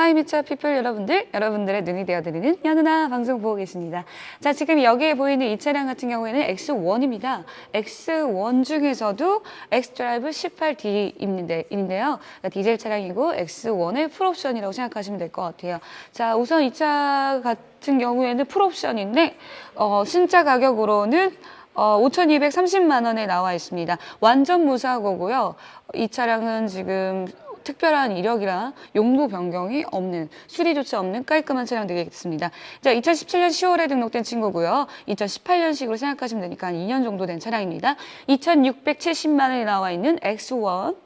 하이 미차 피플 여러분들, 여러분들의 눈이 되어드리는 연우나 방송 보고 계십니다. 자, 지금 여기에 보이는 이 차량 같은 경우에는 X1입니다. X1 중에서도 X드라이브 18D인데요. 그러니까 디젤 차량이고 X1의 풀옵션이라고 생각하시면 될 것 같아요. 자, 우선 이 차 같은 경우에는 풀옵션인데, 어, 신차 가격으로는 어, 5,230만 원에 나와 있습니다. 완전 무사고고요. 이 차량은 지금 특별한 이력이랑 용도 변경이 없는 수리 조차 없는 깔끔한 차량 되겠습니다. 자, 2017년 10월에 등록된 친구고요. 2018년식으로 생각하시면 되니까 한 2년 정도 된 차량입니다. 2,670만 원에 나와 있는 X1,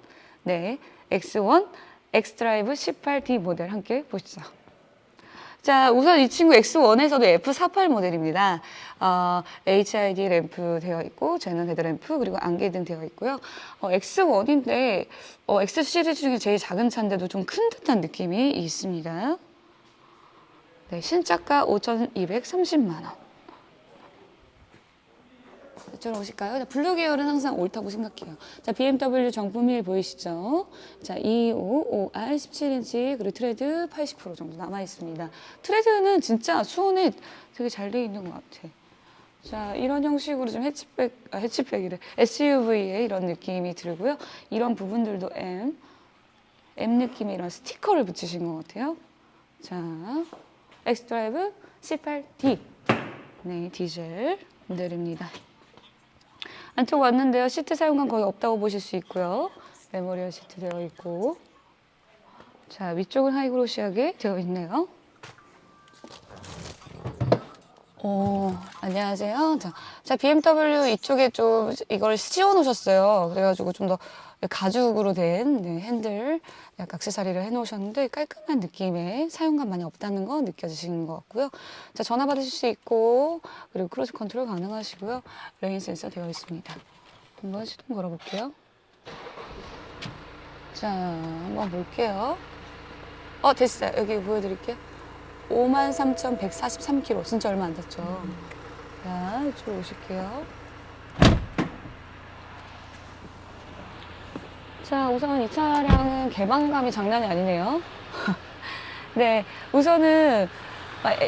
네, X1 엑스드라이브 18D 모델 함께 보시죠. 자, 우선 이 친구 X1에서도 F48 모델입니다. 어, HID 램프 되어 있고, 제넌 헤드 램프, 그리고 안개등 되어 있고요. 어, X1인데, 어, X 시리즈 중에 제일 작은 차인데도 좀 큰 듯한 느낌이 있습니다. 네, 신차가 5,230만 원. 이쪽으로 오실까요? 자, 블루 계열은 항상 옳다고 생각해요. 자, BMW 정품 1 보이시죠? 자, 255R 17인치 그리고 트레드 80% 정도 남아 있습니다. 트레드는 진짜 수온에 되게 잘 돼 있는 것 같아. 자, 이런 형식으로 좀 해치백, 아, 해치백이래. SUV의 이런 느낌이 들고요. 이런 부분들도 M, M 느낌의 이런 스티커를 붙이신 것 같아요. 자, 엑스드라이브 18D. 네, 디젤 모델입니다. 안쪽 왔는데요. 시트 사용감 거의 없다고 보실 수 있고요. 메모리얼 시트 되어 있고. 자, 위쪽은 하이그로시하게 되어 있네요. 오, 안녕하세요. 자, 자, BMW 이쪽에 좀 이걸 씌워 놓으셨어요. 그래가지고 좀 더 가죽으로 된 네, 핸들, 약간 액세서리를 해 놓으셨는데 깔끔한 느낌의 사용감 많이 없다는 거 느껴지시는 것 같고요. 자, 전화 받으실 수 있고, 그리고 크루즈 컨트롤 가능하시고요. 레인 센서 되어 있습니다. 한번 시동 걸어볼게요. 자, 한번 볼게요. 어, 됐어요. 여기 보여드릴게요. 53,143km. 진짜 얼마 안 됐죠. 자, 이쪽으로 오실게요. 자, 우선 이 차량은 개방감이 장난이 아니네요. 네, 우선은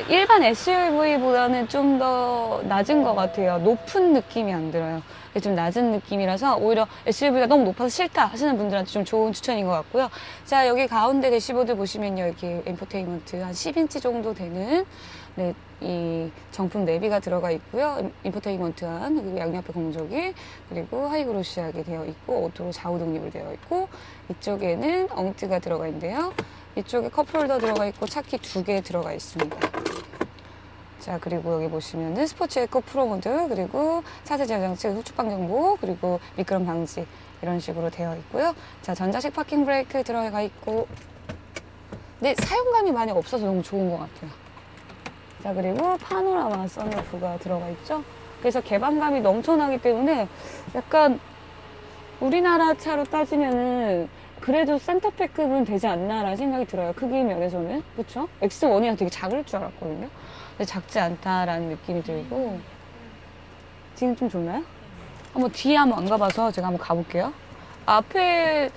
일반 SUV보다는 좀 더 낮은 것 같아요. 높은 느낌이 안 들어요. 좀 낮은 느낌이라서 오히려 SUV가 너무 높아서 싫다 하시는 분들한테 좀 좋은 추천인 것 같고요. 자, 여기 가운데 대시보드 보시면요. 이렇게 엔포테인먼트 한 10인치 정도 되는 네, 이 정품 내비가 들어가 있고요. 인포테인먼트한 그리고 양옆에 공조기 그리고 하이그로시하게 되어 있고 오토로 좌우 독립을 되어 있고 이쪽에는 엉뜨가 들어가 있는데요. 이쪽에 컵홀더 들어가 있고 차키 두 개 들어가 있습니다. 자 그리고 여기 보시면은 스포츠 에코 프로 모드 그리고 차세 제어 장치 후축 방정보 그리고 미끄럼 방지 이런 식으로 되어 있고요. 자 전자식 파킹 브레이크 들어가 있고 근데 사용감이 많이 없어서 너무 좋은 것 같아요. 자 그리고 파노라마 선루프가 들어가 있죠. 그래서 개방감이 넘쳐나기 때문에 약간 우리나라 차로 따지면은 그래도 센터백급은 되지 않나라는 생각이 들어요. 크기 면에서는 그렇죠? X1이랑 되게 작을 줄 알았거든요. 근데 작지 않다라는 느낌이 들고 지금 좀 좋나요? 한번 뒤에 한번 안 가봐서 제가 한번 가볼게요. 앞에는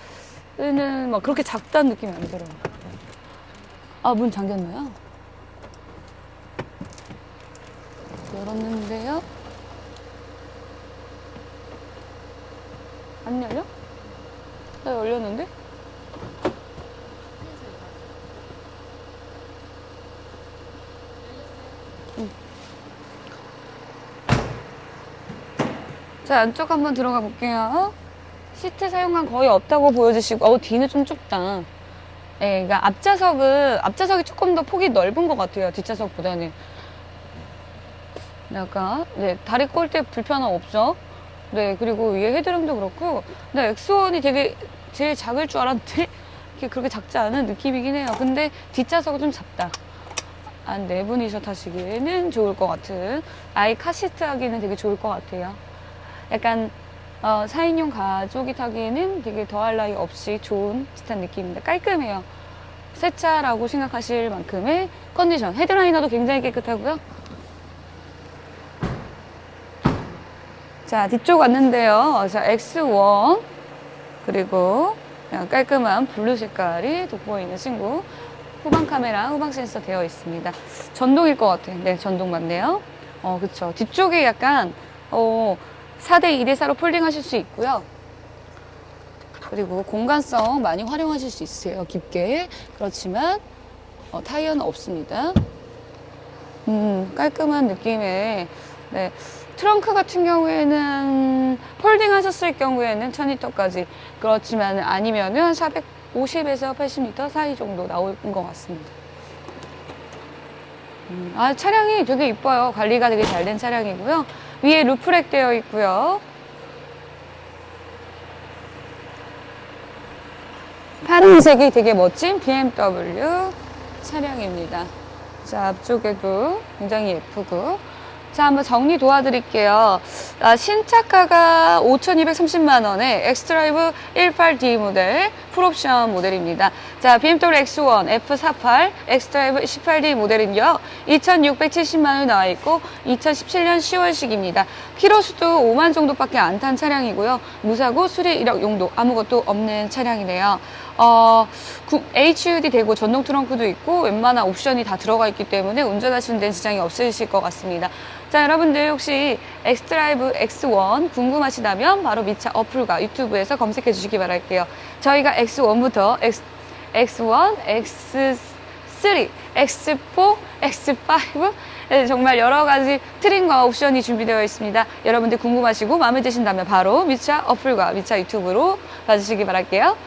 막 그렇게 작다는 느낌이 안 들어요. 아 문 잠겼나요? 열었는데요. 안 열려? 나 열렸는데? 응. 자, 안쪽 한번 들어가 볼게요. 시트 사용감 거의 없다고 보여주시고, 어, 뒤는 좀 좁다. 예, 그러니까 앞좌석은, 앞좌석이 조금 더 폭이 넓은 것 같아요. 뒷좌석보다는. 약간, 네, 다리 꼴때 불편함 없죠? 네, 그리고 위에 헤드램도 그렇고, 네, X1이 되게 제일 작을 줄 알았는데, 이게 그렇게 작지 않은 느낌이긴 해요. 근데 뒷좌석은 좀 작다. 한네 분이서 타시기에는 좋을 것 같은, 아이 카시트 하기는 되게 좋을 것 같아요. 약간, 어, 4인용 가족이 타기에는 되게 더할 나위 없이 좋은 듯한 느낌입니다. 깔끔해요. 새 차라고 생각하실 만큼의 컨디션. 헤드라이너도 굉장히 깨끗하고요. 자, 뒤쪽 왔는데요. 자, X1. 그리고 깔끔한 블루 색깔이 돋보이는 친구. 후방 카메라, 후방 센서 되어 있습니다. 전동일 것 같아. 네, 전동 맞네요. 어, 그쵸. 뒤쪽에 약간, 어, 4대 2대 4로 폴딩 하실 수 있고요. 그리고 공간성 많이 활용하실 수 있으세요. 깊게. 그렇지만, 어, 타이어는 없습니다. 음, 깔끔한 느낌의, 네. 트렁크 같은 경우에는 폴딩 하셨을 경우에는 1000리터까지 그렇지만 아니면은 450에서 80리터 사이 정도 나올 것 같습니다. 음, 아, 차량이 되게 이뻐요. 관리가 되게 잘 된 차량이고요. 위에 루프렉 되어 있고요. 파란색이 되게 멋진 BMW 차량입니다. 자, 앞쪽에도 굉장히 예쁘고. 자, 한번 정리 도와드릴게요. 아, 신차가가 5,230만원에 엑스드라이브 18D 모델, 풀옵션 모델입니다. 자, BMW X1 F48 엑스드라이브 18D 모델은요, 2,670만원이 나와 있고, 2017년 10월식입니다. 키로수도 5만 정도밖에 안 탄 차량이고요. 무사고 수리 이력 용도 아무것도 없는 차량이네요. 어, 구- HUD 되고 전동 트렁크도 있고 웬만한 옵션이 다 들어가 있기 때문에 운전하시는 데는 지장이 없으실 것 같습니다. 자, 여러분들 혹시 엑스드라이브 X1 궁금하시다면 바로 미차 어플과 유튜브에서 검색해 주시기 바랄게요. 저희가 X1부터 X, X1, X3, X4, X5 네, 정말 여러 가지 트림과 옵션이 준비되어 있습니다. 여러분들 궁금하시고 마음에 드신다면 바로 미차 어플과 미차 유튜브로 봐주시기 바랄게요.